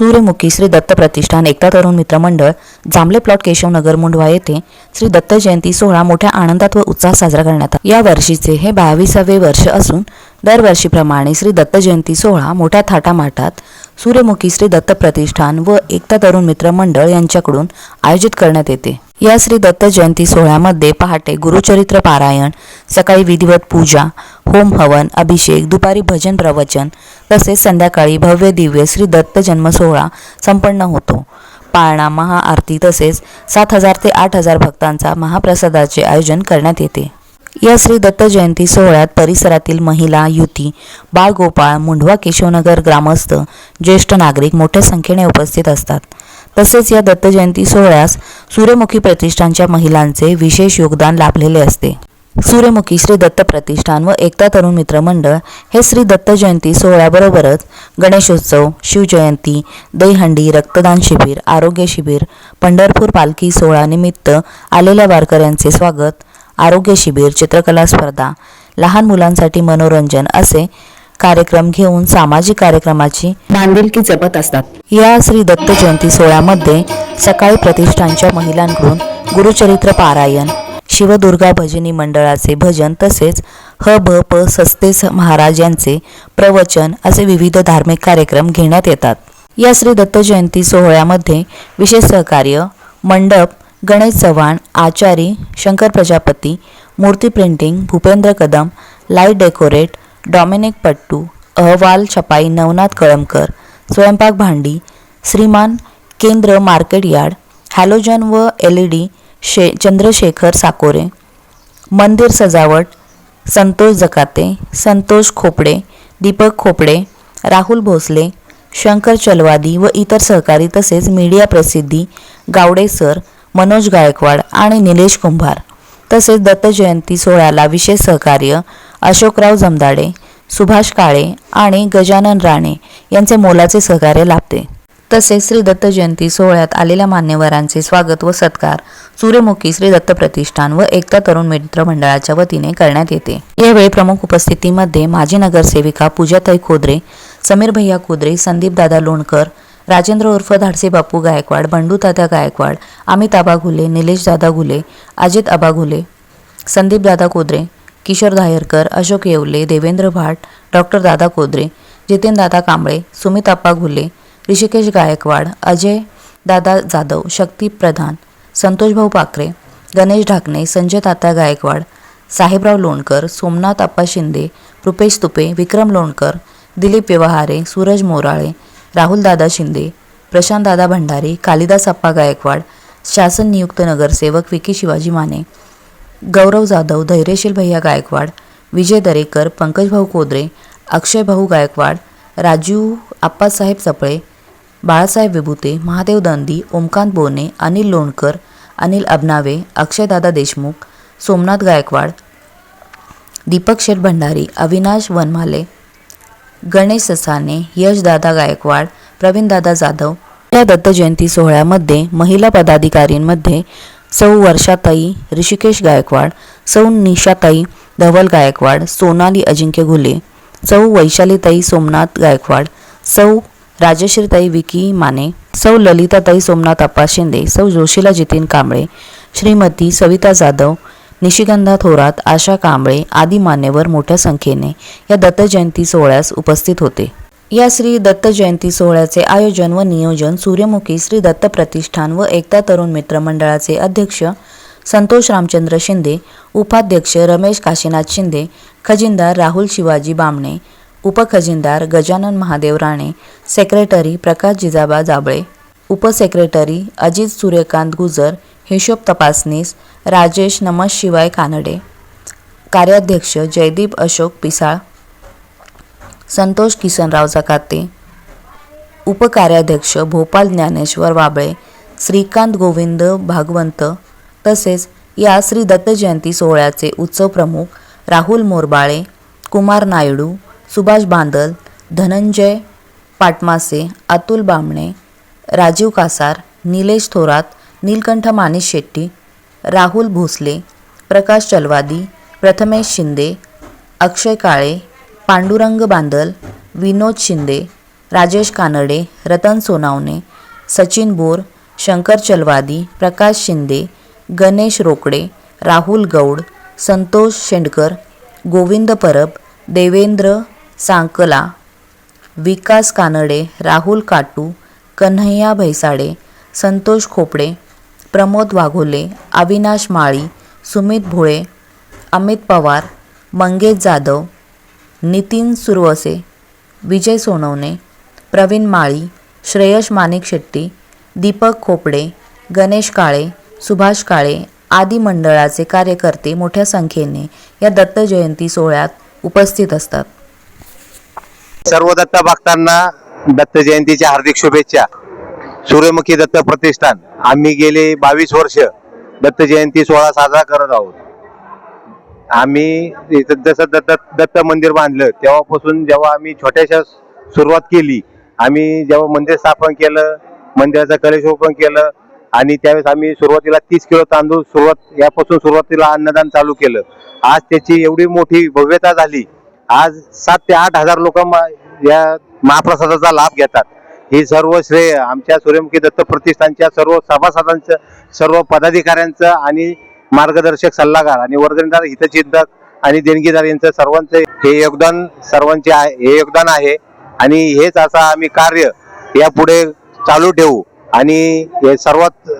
सूर्यमुखी श्री दत्त प्रतिष्ठान एकता तरुण मित्र मंडळ जांभले प्लॉट केशवनगर मुंडवा येथे श्री दत्त जयंती सोहळा मोठ्या आनंदात व उत्साहात साजरा करण्यात आला. या वर्षीचे हे बावीसावे वर्ष असून दरवर्षीप्रमाणे श्री दत्त जयंती सोहळा मोठ्या थाटामाटात सूर्यमुखी श्री दत्त प्रतिष्ठान व एकता तरुण मित्र मंडळ यांच्याकडून आयोजित करण्यात येते. या श्री दत्त जयंती सोहळ्यामध्ये पहाटे गुरुचरित्र पारायण सकाळी विधिवत पूजा होम हवन अभिषेक दुपारी भजन प्रवचन तसेच संध्याकाळी भव्य दिव्य श्री दत्त जन्म सोहळा संपन्न होतो. पाळणा महाआरती तसेच सात हजार ते आठ हजार भक्तांचा महाप्रसादाचे आयोजन करण्यात येते. या श्री दत्त जयंती सोहळ्यात परिसरातील महिला युती बाळगोपाळ मुंढवा केशवनगर ग्रामस्थ ज्येष्ठ नागरिक मोठ्या संख्येने उपस्थित असतात. तसेच या दत्त जयंती सोहळ्यास सूर्यमुखी प्रतिष्ठानच्या महिलांचे विशेष योगदान लाभलेले असते. सूर्यमुखी श्री दत्त प्रतिष्ठान व एकता तरुण मित्र मंडळ हे श्री दत्त जयंती सोहळ्याबरोबरच गणेशोत्सव शिवजयंती दहीहंडी रक्तदान शिबिर आरोग्य शिबिर पंढरपूर पालखी सोहळ्यानिमित्त आलेल्या वारकऱ्यांचे स्वागत आरोग्य शिबिर चित्रकला स्पर्धा लहान मुलांसाठी मनोरंजन असे कार्यक्रम घेऊन सामाजिक कार्यक्रमाची बांधिलकी जपत असतात. या श्री दत्त जयंती सोहळ्यामध्ये सकाळी प्रतिष्ठानच्या महिलांकडून गुरुचरित्र पारायण शिवदुर्गा भजनी मंडळाचे भजन तसेच ह भ प सस्तेस महाराज यांचे प्रवचन असे विविध धार्मिक कार्यक्रम घेण्यात येतात. या श्री दत्त जयंती सोहळ्यामध्ये विशेष सहकार्य मंडप गणेश चव्हाण आचारी शंकर प्रजापती मूर्ती printing Bhupendra Kadam light decorate Dominic Pattu अहवाल छपाई नवनाथ कळमकर स्वयंपाक भांडी श्रीमान केंद्र मार्केट यार्ड हॅलोजन व एल ई डी शे चंद्रशेखर साकोरे. मंदिर सजावट संतोष जकाते संतोष खोपडे दीपक खोपडे राहुल भोसले शंकर चलवादी व इतर सहकारी तसेच मीडिया प्रसिद्धी गावडे सर मनोज गायकवाड आणि निलेश कुंभार. तसेच दत्त जयंती सोहळ्याला विशेष सहकार्य अशोकराव जमदाडे सुभाष काळे आणि गजानन राणे यांचे मोलाचे सहकार्य लाभते. तसेच श्री दत्त जयंती सोहळ्यात आलेल्या मान्यवरांचे स्वागत व सत्कार सूर्यमुखी श्री दत्त प्रतिष्ठान व एकता तरुण मित्र मंडळाच्या वतीने करण्यात येते. यावेळी प्रमुख उपस्थितीमध्ये माजी नगरसेविका पूजाताई खोदरे समीर भैया खोदरे संदीप दादा लोणकर राजेंद्र उर्फ धाडसे बापू गायकवाड बंडू दादा गायकवाड अमित आबा घुले निलेश दादा घुले अजित आबा घुले संदीप दादा कोदरे किशोर धायरकर अशोक येवले देवेंद्र भाट डॉक्टर दादा कोदरे जितेन दादा कांबळे सुमित आप्पा घुले ऋषिकेश गायकवाड अजय दादा जाधव शक्ती प्रधान संतोषभाऊ पाकरे गणेश ढाकणे संजय तात्या गायकवाड साहेबराव लोणकर सोमनाथ आप्पा शिंदे रुपेश तुपे विक्रम लोणकर दिलीप व्यवहारे सूरज मोराळे राहुल दादा शिंदे प्रशांत दादा भंडारी कालिदास अप्पा गायकवाड शासन नियुक्त नगरसेवक विकी शिवाजी माने गौरव जाधव धैर्यशील भैया गायकवाड विजय दरेकर पंकजभाऊ कोदरे अक्षयभाऊ गायकवाड राजू आप्पासाहेब चपळे बाळासाहेब विभुते महादेव दंदी ओमकांत बोने अनिल लोणकर अनिल अबनावे अक्षयदादा देशमुख सोमनाथ गायकवाड दीपक शेठ भंडारी अविनाश वनमाले गणेश ससाने यशदादा गायकवाड प्रवीणदादा जाधव या दत्त जयंती सोहळ्यामध्ये महिला पदाधिकारींमध्ये सौ वर्षाताई ऋषिकेश गायकवाड सौ निशाताई धवल गायकवाड सोनाली अजिंक्य घुले सौ वैशालीताई सोमनाथ गायकवाड सौ राजश्रीताई विकी माने सौ ललिताताई सोमनाथ अप्पा शिंदे सौ जोशीला जितीन कांबळे श्रीमती सविता जाधव निशिगंधा थोरात आशा कांबळे आदी मान्यवर मोठ्या संख्येने या दत्त जयंती सोहळ्यास उपस्थित होते. या श्री दत्त जयंती सोहळ्याचे आयोजन व नियोजन सूर्यमुखी श्री दत्त प्रतिष्ठान व एकता तरुण मित्र मंडळाचे अध्यक्ष संतोष रामचंद्र शिंदे उपाध्यक्ष रमेश काशीनाथ शिंदे खजिनदार राहुल शिवाजी बामणे उपखजिनदार गजानन महादेव राणे सेक्रेटरी प्रकाश जिजाबा जाबळे उपसेक्रेटरी अजित सूर्यकांत गुजर हिशोब तपासनीस राजेश नमः शिवाय कानडे कार्याध्यक्ष जयदीप अशोक पिसाळ संतोष किसनराव जकाते उपकार्याध्यक्ष भोपाल ज्ञानेश्वर वाबळे श्रीकांत गोविंद भागवंत तसेच या श्री दत्त जयंती सोहळ्याचे उत्सव प्रमुख राहुल मोरबाळे कुमार नायडू सुभाष बांदल धनंजय पाटमासे अतुल बामणे राजीव कासार निलेश थोरात नीलकंठ मानिश शेट्टी राहुल भोसले प्रकाश चलवादी प्रथमेश शिंदे अक्षय काळे पांडुरंग बांदल विनोद शिंदे राजेश कानडे रतन सोनावणे सचिन बोर शंकर चलवादी प्रकाश शिंदे गणेश रोकडे राहुल गौड संतोष शेंडकर गोविंद परब देवेंद्र सांकला विकास कानडे राहुल काटू कन्हैया भैसाडे संतोष खोपडे प्रमोद वाघोले अविनाश माळी सुमित भोळे अमित पवार मंगेश जाधव नितीन सुरवसे विजय सोनवणे प्रवीण माळी श्रेयश माणिक शेट्टी दीपक खोपडे गणेश काळे सुभाष काळे आदी मंडळाचे कार्यकर्ते मोठ्या संख्येने या दत्त जयंती सोहळ्यात उपस्थित असतात. सर्व दत्त भक्तांना दत्त जयंतीच्या हार्दिक शुभेच्छा. सूर्यमुखी दत्त प्रतिष्ठान. आम्ही गेले बावीस वर्ष. दत्त जयंती सोहळा साजरा करत आहोत. आम्ही जसं दत्त दत्त मंदिर बांधलं तेव्हापासून जेव्हा आम्ही छोट्याशा सुरुवात केली आम्ही जेव्हा मंदिर स्थापन केलं मंदिराचं कलशोपन केलं आणि त्यावेळेस आम्ही सुरुवातीला तीस किलो तांदूळ सुरुवात यापासून सुरुवातीला अन्नदान चालू केलं. आज त्याची एवढी मोठी भव्यता झाली आज सात ते आठ हजार लोक या महाप्रसादाचा लाभ घेतात. हे सर्व श्रेय आमच्या सूर्यमुखी दत्त प्रतिष्ठानच्या सर्व सभासदांचं सर्व पदाधिकाऱ्यांचं आणि मार्गदर्शक सल्लागार आणि वर्गणीदार हितचिंतक आणि देणगीदार यांचं सर्वांचं हे योगदान सर्वांचे आहे हे योगदान आहे. आणि हेच असं आम्ही कार्य यापुढे चालू ठेवू. आणि हे सर्वात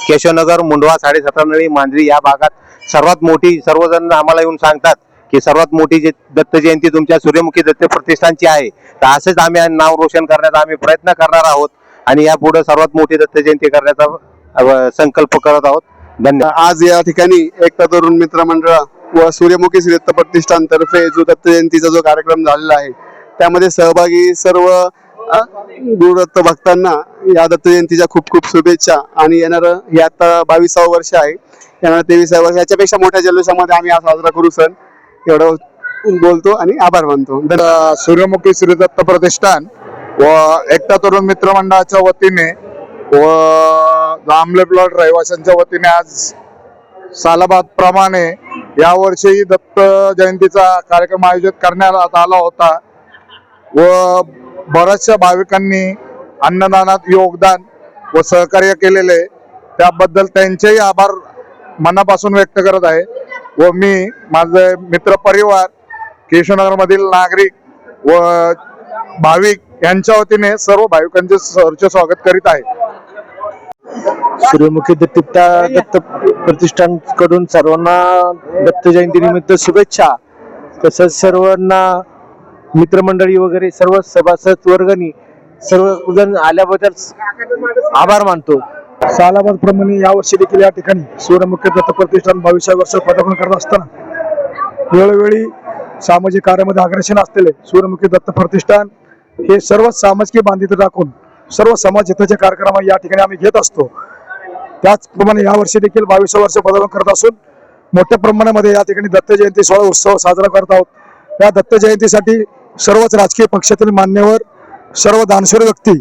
केशवनगर मुंडवा साडेसतरा मांजरी या भागात सर्वात मोठी सर्वजण आम्हाला येऊन सांगतात. की सर्वात मोठी जे दत्त जयंती तुमच्या सूर्यमुखी दत्त प्रतिष्ठानची आहे तर असंच आम्ही नाव रोशन करण्याचा आम्ही प्रयत्न करणार आहोत आणि यापुढे सर्वात मोठी दत्त जयंती करण्याचा संकल्प करत आहोत. धन्यवाद. आज या ठिकाणी एकता तरुण मित्र मंडळ व सूर्यमुखी श्री दत्त प्रतिष्ठान तर्फे जो दत्त जयंतीचा जो कार्यक्रम झालेला आहे त्यामध्ये सहभागी सर्व गुरुदत्त भक्तांना या दत्त जयंतीच्या खूप खूप शुभेच्छा आणि येणार हे आता बावीसावं वर्ष आहे. येणार तेविसावं वर्ष याच्यापेक्षा मोठ्या जल्लोषामध्ये आम्ही हा साजरा करू सण. एवढं बोलतो आणि आभार मानतो. सूर्यमुखी श्रीदत्त प्रतिष्ठान व एकता तरुण मित्र मंडळाच्या वतीने व लांबले प्लॉट रहिवाशांच्या वतीने आज सालाबाद प्रमाणे यावर्षीही दत्त जयंतीचा कार्यक्रम आयोजित करण्यात आला होता. व बऱ्याचशा भाविकांनी अन्नदानात योगदान व सहकार्य केलेले. त्याबद्दल त्यांचेही आभार मनापासून व्यक्त करत आहे. व मी माझे मित्र परिवार केशवनगर मधील नागरिक व भाविक यांच्या वतीने सर्व भाविकांचे सहर्ष स्वागत करीत आहे. सूर्यमुखी दत्त दत्त प्रतिष्ठानकडून सर्वांना दत्त जयंती निमित्त शुभेच्छा. तसंच सर्वांना मित्रमंडळी वगैरे सर्व सभासद वर्गणी सर्व जण आल्याबद्दल आभार मानतो. सालाबाद प्रमाणे यावर्षी देखील या ठिकाणी सूर्यमुखी दत्त प्रतिष्ठान बावीसव्या वर्ष पदार्पण करत असताना वेळोवेळी सामाजिक कार्यामध्ये अग्रेसन असलेले सूर्यमुखी दत्त प्रतिष्ठान हे सर्व सामाजिक बांधित राखून सर्व समाज हिताचे कार्यक्रम या ठिकाणी आम्ही घेत असतो. त्याचप्रमाणे यावर्षी देखील बावीस वर्ष पदार्पण करत असून मोठ्या प्रमाणामध्ये या ठिकाणी दत्त जयंती सोहळा उत्सव साजरा करत आहोत. या दत्त जयंतीसाठी सर्वच राजकीय पक्षातील मान्यवर सर्व दानशूर व्यक्ती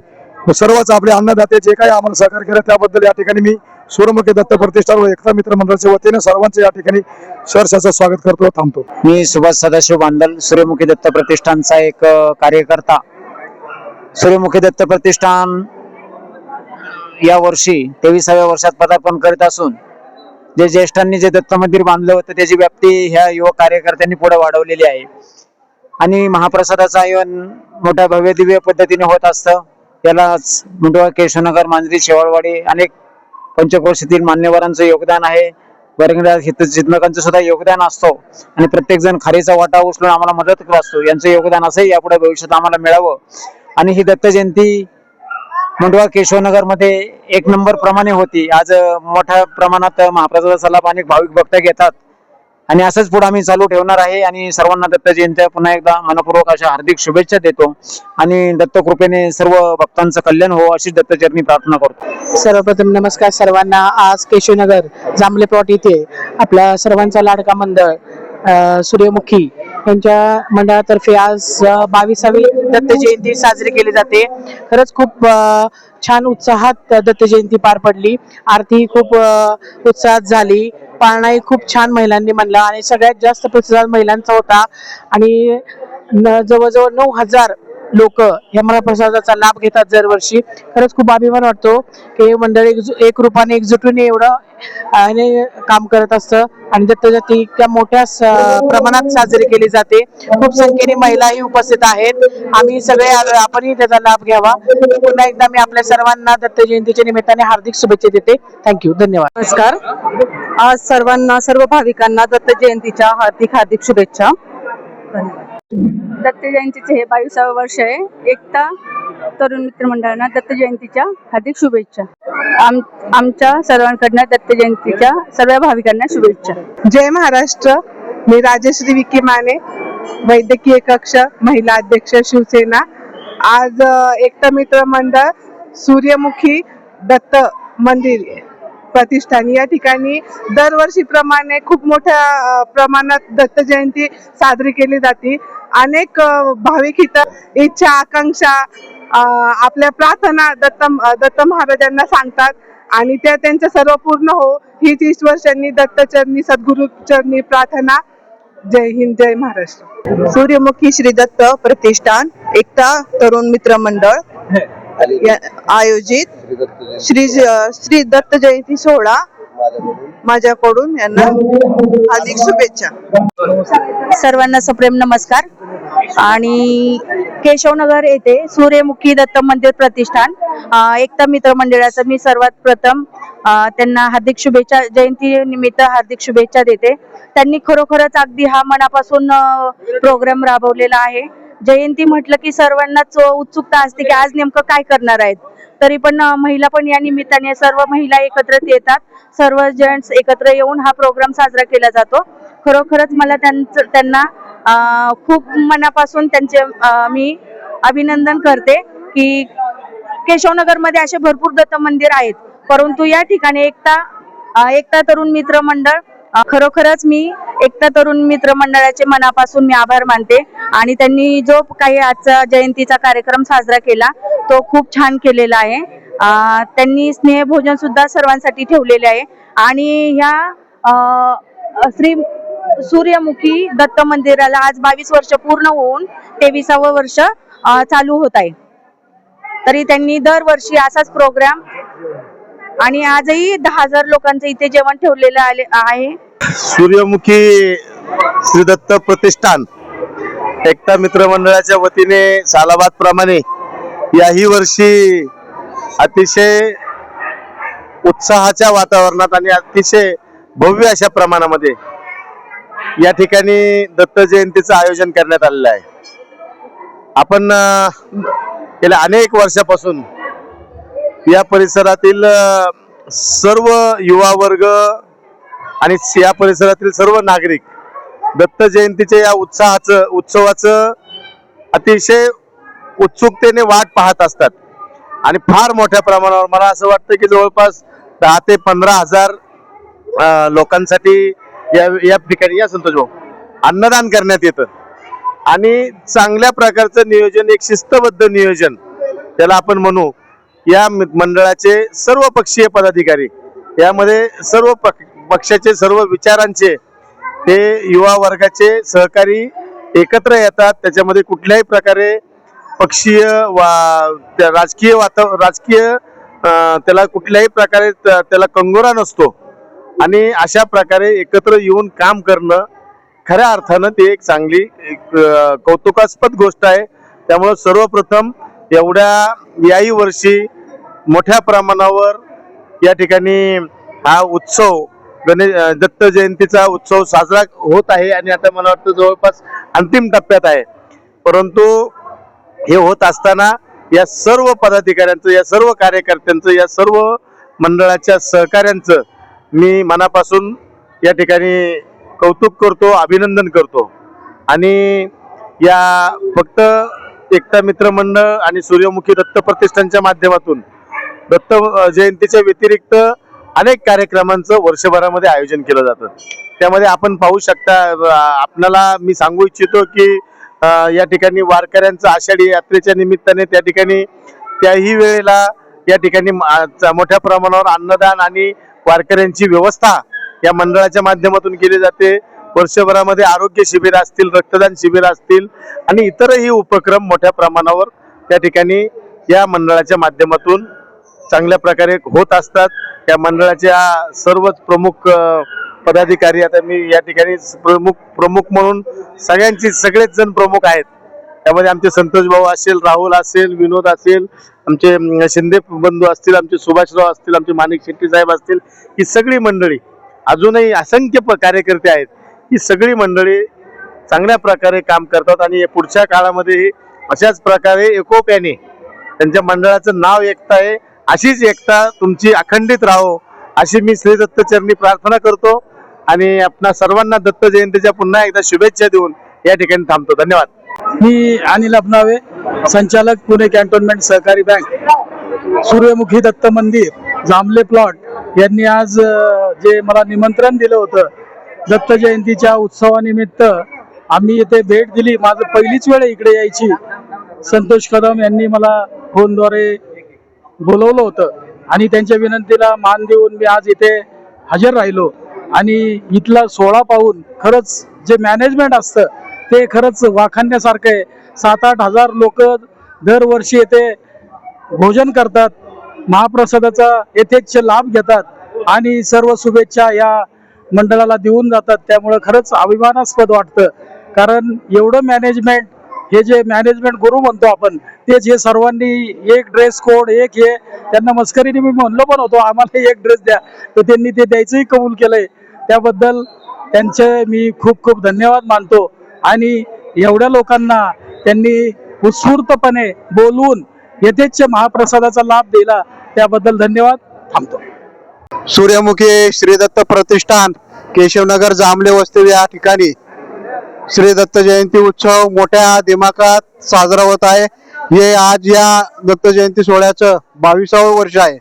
सर्वच आपले अन्नदाते जे काही आम्हाला सहकार्य केलं त्याबद्दल या ठिकाणी मी सूर्यमुखी दत्त प्रतिष्ठान व एकता मित्र मंडळाच्या वतीने सर्वांचे या ठिकाणी सहर्षाचं स्वागत करतो व थांबतो. मी सुभाष सदाशिव बांदल सूर्यमुखी दत्त प्रतिष्ठानचा एक कार्यकर्ता. सूर्यमुखी दत्त प्रतिष्ठान या वर्षी तेविसाव्या वर्षात पदार्पण करीत असून जे ज्येष्ठांनी जे दत्त मंदिर बांधलं होतं त्याची व्याप्ती ह्या युवक कार्यकर्त्यांनी पुढे वाढवलेली आहे. आणि महाप्रसादाचं आयोजन मोठ्या भव्य दिव्य पद्धतीने होत असतं. त्यालाच मुंडवा केशवनगर मांजरी शेवाळवाडी अनेक पंचक्रोशीतील मान्यवरांचं योगदान आहे. वर्गणीदार हितचिंतकांचं सुद्धा योगदान असतो. आणि प्रत्येक जण खारीचा वाटा उचलून आम्हाला मदत करत असतो यांचं योगदान असंही यापुढे भविष्यात आम्हाला मिळावं. आणि ही दत्त जयंती मुंडवा केशवनगरमध्ये एक नंबर प्रमाणे होती. आज मोठ्या प्रमाणात महाप्रसादाचा लाभ अनेक भाविक भक्त घेतात. आणि असंच पुढे आम्ही चालू ठेवणार आहे. आणि सर्वांना दत्त जयंत्या पुन्हा एकदा मनपूर्वक अशा हार्दिक शुभेच्छा देतो. आणि दत्तकृपेने सर्व भक्तांचं कल्याण हो अशी दत्तचरणी प्रार्थना करतो. सर्वप्रथम नमस्कार सर्वांना. आज केशवनगर जांभले प्लॉट इथे आपला सर्वांचा लाडका मंडळ सूर्यमुखी यांच्या मंडळातर्फे आज बावीसावी दत्त जयंती साजरी केली जाते. खरंच खूप छान उत्साहात दत्त जयंती पार पडली. आरती खूप उत्साहात झाली. पाळणाही खूप छान महिलांनी म्हणला आणि सगळ्यात जास्त प्रतिसाद महिलांचा होता. आणि न- जवळजवळ नऊ हजार लोक हेमरा प्रसादाचा लाभ घेतात दरवर्षी. खरंच खूप अभिमान वाटतो की हे मंडळ एक रूपाने एकजुटीने एवढं आणि काम करत असतं. आणि दत्तजयंती इतक्या मोठ्या प्रमाणात साजरी केली जाते. खूप संख्येने महिलाही उपस्थित आहेत. आम्ही सगळे आपणही त्याचा लाभ घ्यावा. पुन्हा एकदा मी आपल्या सर्वांना दत्त जयंतीच्या निमित्ताने हार्दिक शुभेच्छा देते. थँक्यू धन्यवाद. नमस्कार. आज सर्वांना सर्व भाविकांना दत्त जयंतीच्या हार्दिक हार्दिक शुभेच्छा. दत्त जयंतीचे हे बावीसावं वर्ष आहे. एकता तरुण मित्र मंडळांना दत्त जयंतीच्या हार्दिक शुभेच्छा. आम आमच्या सर्वांकडनं दत्त जयंतीच्या सर्व भाविकांना शुभेच्छा. जय महाराष्ट्र. मी राजश्री विकी माने वैद्यकीय कक्ष महिला अध्यक्ष शिवसेना. आज एकता मित्र मंडळ सूर्यमुखी दत्त मंदिर प्रतिष्ठान. या ठिकाणी दरवर्षीप्रमाणे खूप मोठ्या प्रमाणात दत्त जयंती साजरी केली जाते. अनेक भाविक इथं इच्छा आकांक्षा आपल्या प्रार्थना दत्त दत्त महाराजांना सांगतात आणि त्या त्यांच्या सर्व पूर्ण हो. हीच ईश्वरचरणी दत्तचरणी सद्गुरुचरणी प्रार्थना. जय हिंद जय महाराष्ट्र. सूर्यमुखी श्री दत्त प्रतिष्ठान एकता तरुण मित्र मंडळ आयोजित श्री श्री दत्त जयंती सोहळा. माझ्याकडून यांना हार्दिक शुभेच्छा. सर्वांना सप्रेम नमस्कार. आणि केशवनगर येथे सूर्यमुखी दत्त मंदिर प्रतिष्ठान एकता मित्र मंडळाचं मी सर्वात प्रथम त्यांना हार्दिक शुभेच्छा जयंती निमित्त हार्दिक शुभेच्छा देते. त्यांनी खरोखरच अगदी हा मनापासून प्रोग्राम राबवलेला आहे. जयंती म्हटलं की सर्वांनाच उत्सुकता असते की आज नेमकं काय करणार आहेत. तरी पण महिला पण या निमित्ताने सर्व महिला एकत्र येतात. सर्व जेंट्स एकत्र येऊन हा प्रोग्राम साजरा केला जातो. खरोखरच मला त्यांचं त्यांना खूप मनापासून त्यांचे मी अभिनंदन करते की केशवनगरमध्ये असे भरपूर दत्त मंदिर आहेत. परंतु या ठिकाणी एकता एकता तरुण मित्र मंडळ खरोखरच मी एकता तरुण मित्र मंडळाचे मनापासून मी आभार मानते आणि त्यांनी जो काही आजचा जयंतीचा कार्यक्रम साजरा केला तो खूप छान केलेला आहे. त्यांनी स्नेह भोजन सुद्धा सर्वांसाठी ठेवलेले आहे. आणि ह्या श्री सूर्यमुखी दत्त मंदिराला आज बावीस वर्ष पूर्ण होऊन तेविसावं वर्ष चालू होत आहे. तरी त्यांनी दरवर्षी असाच प्रोग्राम आणि आजही दहा हजार लोकांचं इथे जेवण ठेवलेलं आले आहे. सूर्यमुखी श्री दत्त प्रतिष्ठान. एकता मित्र मंडळाच्या वतीने सालाबाद प्रमाणे याही वर्षी अतिशय उत्साहाच्या वातावरणात आणि अतिशय भव्य अशा प्रमाणामध्ये या ठिकाणी दत्त जयंतीचं आयोजन करण्यात आलेलं आहे. आपण गेल्या अनेक वर्षापासून या परिसरातील सर्व युवा वर्ग आणि या परिसरातील सर्व नागरिक दत्त जयंतीच्या या उत्साहाचं उत्सवाचं अतिशय उत्सुकतेने वाट पाहत असतात. आणि फार मोठ्या प्रमाणावर मला असं वाटतं की जवळपास दहा ते पंधरा हजार लोकांसाठी या या ठिकाणी या संतोष भाऊ अन्नदान करण्यात येतं. आणि चांगल्या प्रकारचं नियोजन एक शिस्तबद्ध नियोजन त्याला आपण म्हणू या मि- मंडळाचे सर्व पक्षीय पदाधिकारी यामध्ये सर्व पक- पक्षाचे सर्व विचारांचे ते युवा वर्गाचे सहकारी एकत्र येतात. त्याच्यामध्ये कुठल्याही प्रकारे पक्षीय वा त्या राजकीय वाता राजकीय त्याला कुठल्याही प्रकारे त्याला कंगोरा नसतो. आणि अशा प्रकारे एकत्र येऊन काम करणं खऱ्या अर्थानं ती एक चांगली एक कौतुकास्पद गोष्ट आहे. त्यामुळं सर्वप्रथम एवढ्या याही वर्षी मोठ्या प्रमाणावर या ठिकाणी हा उत्सव गणेश दत्त जयंतीचा उत्सव साजरा होत आहे आणि आता मला वाटतं जवळपास अंतिम टप्प्यात आहे. परंतु हे होत असताना या सर्व पदाधिकाऱ्यांचं या सर्व कार्यकर्त्यांचं या सर्व मंडळाच्या सहकाऱ्यांचं मी मनापासून या ठिकाणी कौतुक करतो अभिनंदन करतो. आणि या फक्त एकता मित्र मंडळ आणि सूर्यमुखी दत्त प्रतिष्ठानच्या माध्यमातून दत्त जयंतीच्या व्यतिरिक्त अनेक कार्यक्रमांचं वर्षभरामध्ये आयोजन केलं जातं. त्यामध्ये आपण पाहू शकता आपल्याला आपणाला मी सांगू इच्छितो की या ठिकाणी वारकऱ्यांचं आषाढी यात्रेच्या निमित्ताने त्या ठिकाणी त्याही वेळेला या ठिकाणी मोठ्या प्रमाणावर अन्नदान आणि वारकऱ्यांची व्यवस्था या मंडळाच्या माध्यमातून केली जाते. वर्षभरामध्ये आरोग्य शिबिर असतील रक्तदान शिबिर असतील आणि इतरही उपक्रम मोठ्या प्रमाणावर त्या ठिकाणी या मंडळाच्या माध्यमातून चांगल्या प्रकारे होत असतात. या मंडळाच्या सर्वच प्रमुख पदाधिकारी आता मी या ठिकाणी प्रमुख प्रमुख म्हणून सगळ्यांची सगळेच जण प्रमुख आहेत. त्यामध्ये आमचे संतोष भाऊ असेल राहुल असेल विनोद असेल आमचे शिंदे बंधू असतील आमचे सुभाषराव असतील आमचे माणिक शेट्टी साहेब असतील ही सगळी मंडळी अजूनही असंख्य प- कार्यकर्ते आहेत. ही सगळी मंडळी चांगल्या प्रकारे काम करतात आणि पुढच्या काळामध्येही अशाच प्रकारे एकोप्याने त्यांच्या मंडळाचं नाव एकता आहे. अशीच एकता तुमची अखंडित राहो अशी मी श्री दत्त चरणी प्रार्थना करतो आणि आपणा सर्वांना दत्त जयंतीच्या पुन्हा एकदा शुभेच्छा देऊन या ठिकाणी थांबतो. धन्यवाद. मी अनिल अपनावे संचालक पुणे कॅन्टोन्मेंट सहकारी बँक. सूर्यमुखी दत्त मंदिर जांभले प्लॉट. यांनी आज जे मला निमंत्रण दिलं होतं दत्त जयंतीच्या उत्सवानिमित्त आम्ही इथे भेट दिली. माझं पहिलीच वेळ इकडे यायची. संतोष कदम यांनी मला फोनद्वारे बोलवलं होतं. आणि त्यांच्या विनंतीला मान देऊन मी आज इथे हजर राहिलो. आणि इथला सोहळा पाहून खरंच जे मॅनेजमेंट असतं ते खरंच वाखाणण्यासारखं आहे. सात आठ हजार लोक दरवर्षी येथे भोजन करतात महाप्रसादाचा यथेच्छ लाभ घेतात आणि सर्व शुभेच्छा या मंडळाला देऊन जातात. त्यामुळं खरंच अभिमानास्पद वाटतं. कारण एवढं मॅनेजमेंट हे जे मॅनेजमेंट गुरु म्हणतो आपण तेच हे सर्वांनी एक ड्रेस कोड एक हे त्यांना मस्करीने मी म्हणलो पण होतो आम्हाला एक ड्रेस द्या. तर त्यांनी ते द्यायचंही कबूल केलंय. त्याबद्दल त्यांचे मी खूप खूप धन्यवाद मानतो. आणि एवढ्या लोकांना त्यांनी उत्स्फूर्तपणे बोलवून यथेच्छ महाप्रसादाचा लाभ दिला त्याबद्दल धन्यवाद. थांबतो. सूर्यमुखी श्रीदत्त प्रतिष्ठान केशवनगर जांभले वस्ती या ठिकाणी. श्री दत्त जयंती उत्सव मोठ्या दिमाखात साजरा होत आहे. हे आज या दत्त जयंती सोहळ्याचं बावीसावं वर्ष आहे.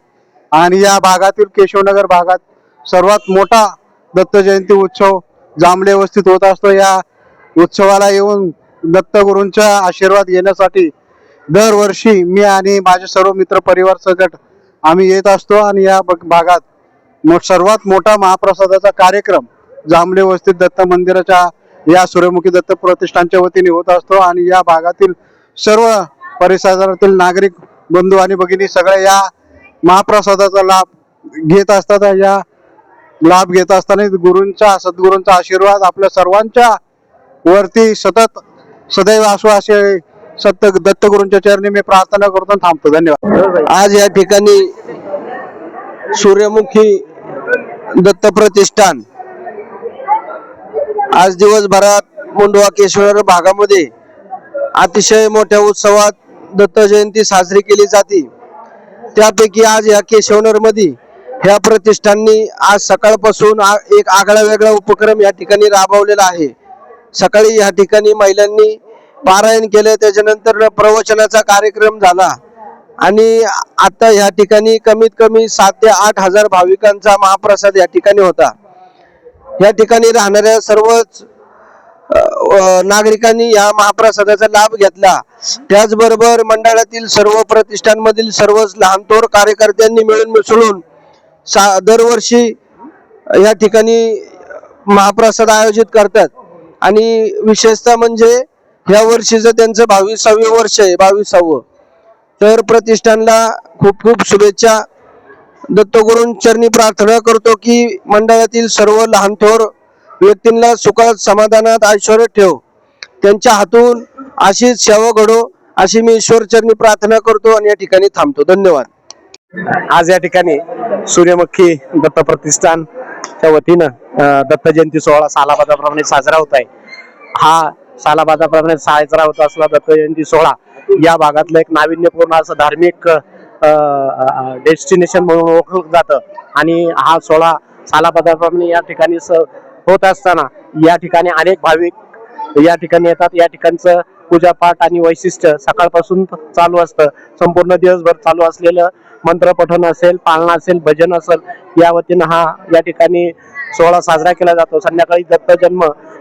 आणि या भागातील केशवनगर भागात सर्वात मोठा दत्त जयंती उत्सव जांभले वस्तीत होत असतो. या उत्सवाला येऊन दत्तगुरूंचा आशीर्वाद घेण्यासाठी दरवर्षी मी आणि माझे सर्व मित्र परिवार सकट आम्ही येत असतो. आणि या भागात सर्वात मोठा महाप्रसादाचा कार्यक्रम जांभले वस्तीत दत्त मंदिराच्या या सूर्यमुखी दत्त प्रतिष्ठानच्या वतीने होत असतो आणि या भागातील सर्व परिसरातील नागरिक बंधू आणि भगिनी सगळे या महाप्रसादाचा लाभ घेत असतात या लाभ घेत असताना गुरूंचा सद्गुरूंचा आशीर्वाद आपल्या सर्वांच्या वरती सतत सदैव असो असे सत्य दत्तगुरूंच्या चरणी मी प्रार्थना करतो थांबतो. धन्यवाद. आज या ठिकाणी सूर्यमुखी दत्त प्रतिष्ठान आज दिवसभरात मुंडवा केशवर भागामध्ये अतिशय मोठ्या उत्सवात दत्त जयंती साजरी केली जाते. त्यापैकी आज या केशवनरमध्ये ह्या प्रतिष्ठाननी आज सकाळपासून आ- एक आगळा वेगळा उपक्रम या ठिकाणी राबवलेला आहे. सकाळी या ठिकाणी महिलांनी पारायण केलं त्याच्यानंतर प्रवचनाचा कार्यक्रम झाला. आणि आता या ठिकाणी कमीत कमी सात ते आठ हजार भाविकांचा महाप्रसाद या ठिकाणी होता. या ठिकाणी राहणाऱ्या सर्वच नागरिकांनी या महाप्रसादाचा लाभ घेतला. त्याचबरोबर मंडळातील सर्व प्रतिष्ठानमधील सर्वच लहानतोर कार्यकर्त्यांनी मिळून मिसळून सा दरवर्षी या ठिकाणी महाप्रसाद आयोजित करतात. आणि विशेषतः म्हणजे या वर्षीचं त्यांचं बावीसावे वर्ष आहे बावीसावं. तर प्रतिष्ठानला खूप खूप शुभेच्छा. दत्तगुरूंचरणी प्रार्थना करतो की मंडळातील सर्व लहान थोर व्यक्तींना सुखात समाधानात ऐश्वर ठेव. त्यांच्या हातून अशीच सेवा घडो अशी मी ईश्वरचरणी प्रार्थना करतो आणि या ठिकाणी थांबतो. धन्यवाद. आज या ठिकाणी सूर्यमुखी दत्त प्रतिष्ठानच्या वतीनं दत्त जयंती सोहळा सालाबादाप्रमाणे साजरा होत आहे. हा सालाबादाप्रमाणे साजरा होत असला दत्त जयंती सोहळा या भागातलं एक नाविन्यपूर्ण असं धार्मिक डेस्टिनेशन म्हणून ओळखलं जातं. आणि हा सोहळा सालापदाप्रमाणे या ठिकाणी स- होत असताना या ठिकाणी अनेक भाविक या ठिकाणी येतात. या ठिकाणचं पूजापाठ आणि वैशिष्ट्य सकाळपासून चालू असतं. संपूर्ण दिवसभर चालू असलेलं मंत्रपठण असेल पाळणा असेल भजन असेल या वतीनं हा या ठिकाणी सोहळा साजरा केला जातो. संध्याकाळी दत्त जन्म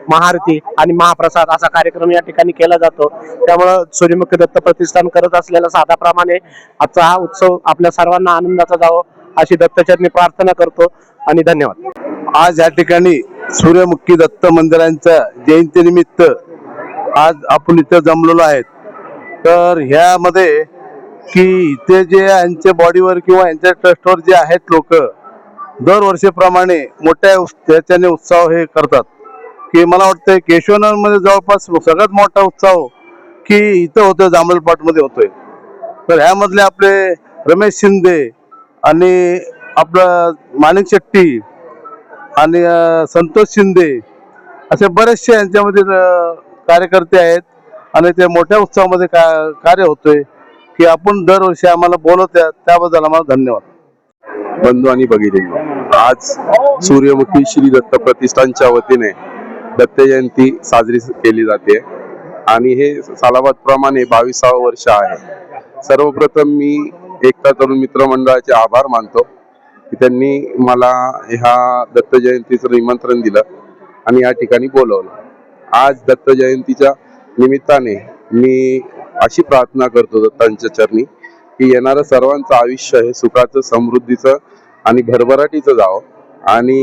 महाआरती आणि महाप्रसाद असा कार्यक्रम या ठिकाणी केला जातो. त्यामुळं सूर्यमुखी दत्त प्रतिष्ठान करत असलेल्या साधाप्रमाणे आजचा हा उत्सव आपल्या सर्वांना आनंदाचा जावो अशी दत्तचरणी प्रार्थना करतो आणि धन्यवाद. आज या ठिकाणी सूर्यमुखी दत्त मंदिरांच्या जयंतीनिमित्त आज आपण इथं जमलेलो आहेत. तर ह्यामध्ये की इथे जे यांच्या बॉडीवर किंवा यांच्या ट्रस्टवर जे आहेत लोक दरवर्षीप्रमाणे मोठ्या त्याच्याने उत्सव हे करतात. की मला वाटतं केशवनगरमध्ये जवळपास सगळ्यात मोठा उत्सव की इथं होतं जांभळमध्ये होतोय. तर ह्यामधले आपले रमेश शिंदे आणि आपलं माणिक शेट्टी आणि संतोष शिंदे असे बरेचसे यांच्यामध्ये कार्यकर्ते आहेत आणि ते मोठ्या उत्सवामध्ये का कार्य होतोय की आपण दरवर्षी आम्हाला बोलवत्या त्याबद्दल आम्हाला धन्यवाद. बंधू आणि भगिनी आज सूर्यमुखी श्री दत्त प्रतिष्ठानच्या वतीने दत्त जयंती साजरी केली जाते. आणि हे सालाबाद प्रमाणे बावीसावं वर्ष आहे. सर्वप्रथम मी एकता तरुण मित्र मंडळाचे आभार मानतो. की त्यांनी मला ह्या दत्त जयंतीचं निमंत्रण दिलं आणि या ठिकाणी बोलवलं. आज दत्त जयंतीच्या निमित्ताने मी अशी प्रार्थना करतो दत्तांच्या चरणी की येणारं सर्वांचं आयुष्य हे सुखाचं समृद्धीचं आणि भरभराटीचं जावं. आणि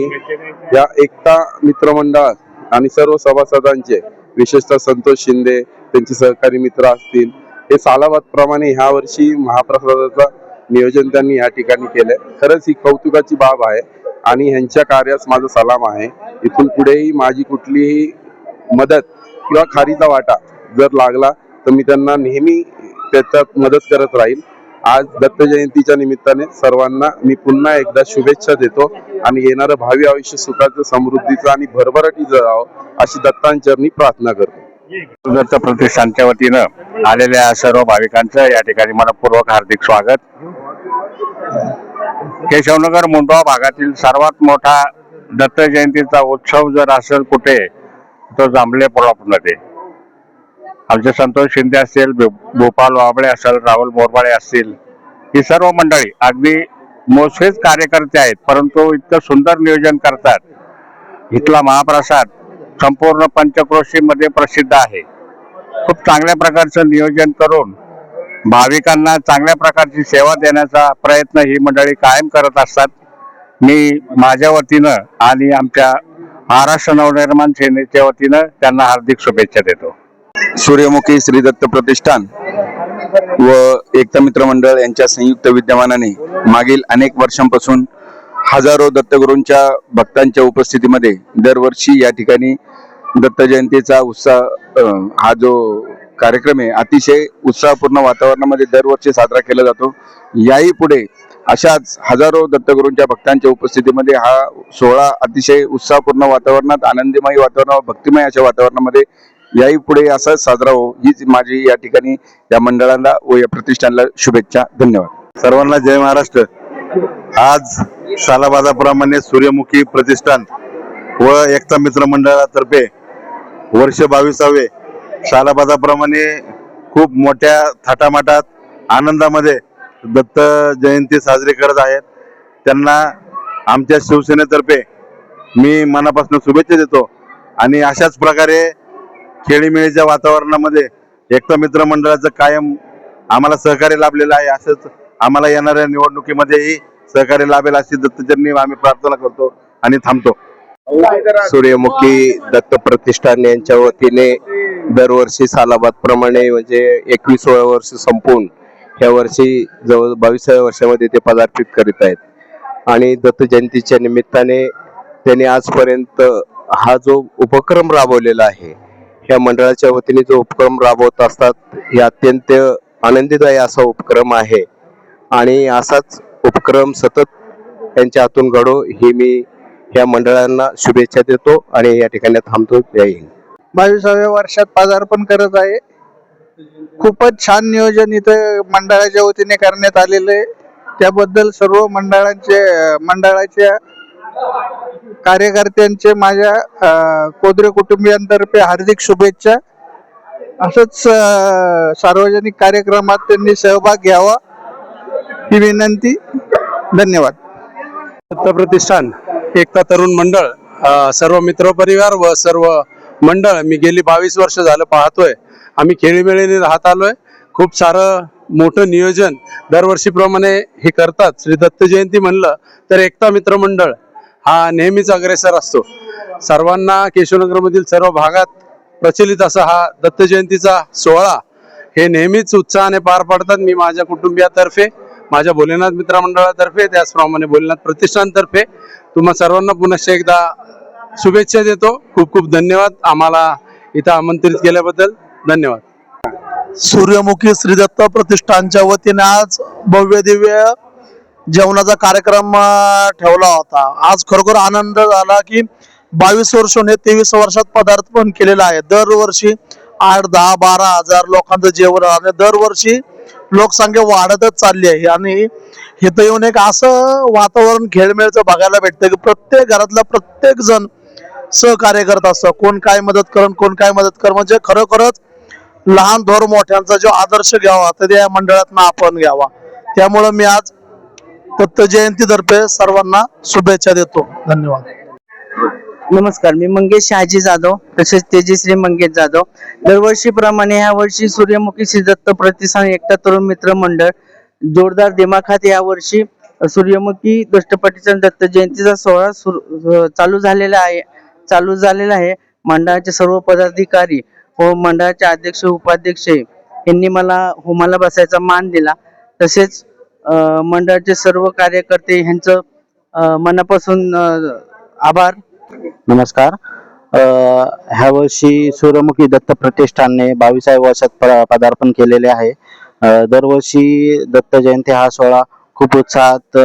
या एकता मित्रमंडळात आणि सर्व सभासदांचे विशेषतः संतोष शिंदे त्यांचे सहकारी मित्र असतील हे सालाबाद प्रमाणे ह्या वर्षी महाप्रसादाचं नियोजन त्यांनी या ठिकाणी केलंय. खरंच ही कौतुकाची बाब आहे आणि ह्यांच्या कार्यास माझा सलाम आहे. इथून पुढेही माझी कुठलीही मदत किंवा खारीचा वाटा जर लागला तर मी त्यांना नेहमी त्याच्यात मदत करत राहील. आज दत्त जयंतीच्या निमित्ताने सर्वांना मी पुन्हा एकदा शुभेच्छा देतो आणि येणारं भावी आयुष्य सुखाचं समृद्धीचं आणि भरभराटी जावं अशी दत्तांचरणी प्रार्थना करतो. दत्त प्रतिष्ठानच्या वतीनं आलेल्या सर्व भाविकांचं या ठिकाणी मनपूर्वक हार्दिक स्वागत. केशवनगर मुंडवा भागातील सर्वात मोठा दत्त जयंतीचा उत्सव जर असेल कुठे तो जांभळे पोळापूरमध्ये आमचे संतोष शिंदे असतील भो- भोपाल वाबळे असेल राहुल मोरबाळे असतील ही सर्व मंडळी अगदी मोजकेच कार्यकर्ते आहेत परंतु इतकं सुंदर नियोजन करतात. इथला महाप्रसाद संपूर्ण पंचक्रोशीमध्ये प्रसिद्ध आहे. खूप चांगल्या प्रकारचं नियोजन करून भाविकांना चांगल्या प्रकारची सेवा देण्याचा प्रयत्न ही मंडळी कायम करत असतात. मी माझ्या वतीनं आणि आमच्या महाराष्ट्र नवनिर्माण सेनेच्या वतीनं त्यांना हार्दिक शुभेच्छा देतो. सूर्यमुखी श्री दत्त प्रतिष्ठान व एकता मित्र मंडळ यांच्या संयुक्त विद्यमानाने मागील अनेक वर्षांपासून हजारो दत्तगुरूंच्या भक्तांच्या उपस्थितीमध्ये दरवर्षी या ठिकाणी दत्त जयंतीचा उत्साह हा जो कार्यक्रम आहे अतिशय उत्साहपूर्ण वातावरणामध्ये दरवर्षी साजरा केला जातो. याही पुढे अशाच हजारो दत्तगुरूंच्या भक्तांच्या उपस्थितीमध्ये हा सोहळा अतिशय उत्साहपूर्ण वातावरणात आनंदमय वातावरण भक्तिमय अशा वातावरणामध्ये याही पुढे असाच साजरा हो. हीच माझी या ठिकाणी या मंडळाला व या प्रतिष्ठानला शुभेच्छा. धन्यवाद. सर्वांना जय महाराष्ट्र. आज सालाबादाप्रमाणे सूर्यमुखी प्रतिष्ठान व एकता मित्र मंडळातर्फे वर्ष बावीसावे सालाबादाप्रमाणे खूप मोठ्या थाटामाटात आनंदामध्ये दत्त जयंती साजरी करत आहेत. त्यांना आमच्या शिवसेनेतर्फे मी मनापासून शुभेच्छा देतो आणि अशाच प्रकारे खेळीमेळीच्या वातावरणामध्ये एकता मित्र मंडळाचं कायम आम्हाला सहकार्य लाभलेलं आहे. असंच आम्हाला येणाऱ्या निवडणुकीमध्येही सहकार्य लाभेल अशी दत्तचरणी आम्ही प्रार्थना करतो आणि थांबतो. सूर्यमुखी दत्त प्रतिष्ठान यांच्या वतीने दरवर्षी सालाबाद प्रमाणे म्हणजे एकवीस वर्ष संपून ह्या वर्षी जवळ बावीसाव्या वर्षामध्ये ते पदार्पित करीत आहेत. आणि दत्त जयंतीच्या निमित्ताने त्यांनी आजपर्यंत हा जो उपक्रम राबवलेला आहे ह्या मंडळाच्या वतीने जो उपक्रम राबवत असतात हे अत्यंत आनंदीदायी असा उपक्रम आहे. आणि असाच उपक्रम सतत त्यांच्या हातून घडो हे मी या मंडळांना शुभेच्छा देतो आणि या ठिकाणी थांबतो. जय हिंद. बावीसाव्या वर्षात पदार्पण करत आहे. खूपच छान नियोजन इथं मंडळाच्या वतीने करण्यात आलेलं आहे. त्याबद्दल सर्व मंडळांचे मंडळाच्या कार्यकर्त्यांचे माझ्या कोदरे कुटुंबियांतर्फे हार्दिक शुभेच्छा. असंच सार्वजनिक कार्यक्रमात त्यांनी सहभाग घ्यावा ही विनंती. धन्यवाद. दत्त प्रतिष्ठान एकता तरुण मंडळ सर्व सर्व मित्रपरिवार व सर्व मंडळ मी गेली बावीस वर्ष झालं पाहतोय. आम्ही खेळीमेळीने राहत आलोय. खूप सारं मोठं नियोजन दरवर्षीप्रमाणे हे करतात. श्री दत्त जयंती म्हणलं तर एकता मित्र मंडळ. हा नेहमीच अग्रेसर असतो. सर्वांना केशवनगरमधील सर्व भागात प्रचलित असा हा दत्त जयंतीचा सोहळा हे नेहमीच उत्साहाने पार पाडतात मी माझ्या कुटुंबियातर्फे माझ्या भोलेनाथ मित्रमंडळातर्फे त्याचप्रमाणे भोलेनाथ प्रतिष्ठानतर्फे. तुम्हा सर्वांना पुनश्च एकदा शुभेच्छा देतो. खूप खूप धन्यवाद. आम्हाला इथं आमंत्रित केल्याबद्दल धन्यवाद. सूर्यमुखी श्रीदत्त प्रतिष्ठानच्या वतीने आज भव्य दिव्य जेवणाचा कार्यक्रम ठेवला होता. आज खरोखर आनंद झाला की बावीस वर्षाने तेवीस वर्षात पदार्पण केलेलं आहे. दरवर्षी आठ दहा बारा हजार लोकांचं जेवण आणि दरवर्षी लोकसंख्या वाढतच चालली आहे. आणि इथं येऊन एक असं वातावरण खेळमेळचं बघायला भेटतं की प्रत्येक घरातला प्रत्येक जण सहकार्य करत असतं. कोण काय मदत करण कोण काय मदत कर म्हणजे खरोखरच लहान थोर मोठ्यांचा जो आदर्श घ्यावा तर त्या मंडळात आपण घ्यावा. त्यामुळं मी आज दत्त जयंतीतर्फे सर्वांना शुभेच्छा देतो. धन्यवाद. नमस्कार मी मंगेश शहाजी जाधव तसेच तेजश्री मंगेश जाधव. दरवर्षीप्रमाणे ह्या वर्षी सूर्यमुखी श्री दत्त प्रतिष्ठान एकटा तरुण मित्र मंडळ जोरदार दिमाखात या वर्षी सूर्यमुखी दष्टपटीचा दत्त जयंतीचा सोहळा चालू झालेला आहे चालू झालेला आहे. मंडळाचे सर्व पदाधिकारी व मंडळाचे अध्यक्ष उपाध्यक्ष यांनी मला होमाला बसायचा मान दिला. तसेच मंडळाचे सर्व कार्यकर्ते ह्यांचं मनापासून आभार. नमस्कार. ह्या वर्षी सूर्यमुखी दत्त प्रतिष्ठानने बावीसाव्या वर्षात प- पदार्पण केलेले आहे. दरवर्षी दत्त जयंती हा सोहळा खूप उत्साहात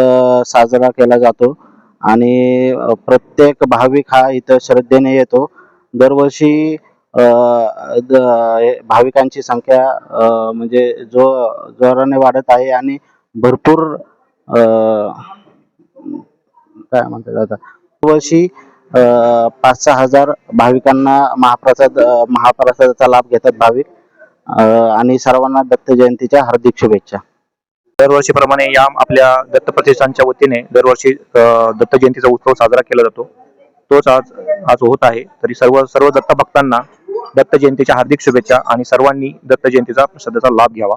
साजरा केला जातो आणि प्रत्येक भाविक हा इथं श्रद्धेने येतो. दरवर्षी द- भाविकांची संख्या म्हणजे जो जोराने वाढत आहे आणि भरपूर काय म्हणतात आता वर्षी पाच सहा हजार भाविकांना महाप्रसाद महाप्रसादाचा लाभ घेतात भाविक आणि सर्वांना दत्त जयंतीच्या हार्दिक शुभेच्छा. दरवर्षीप्रमाणे या आपल्या दत्त प्रतिष्ठानच्या वतीने दरवर्षी दत्त जयंतीचा उत्सव साजरा केला जातो. तोच आज आज होत आहे. तरी सर्व सर्व दत्त भक्तांना दत्त जयंतीच्या हार्दिक शुभेच्छा आणि सर्वांनी दत्त जयंतीचा प्रसादाचा लाभ घ्यावा.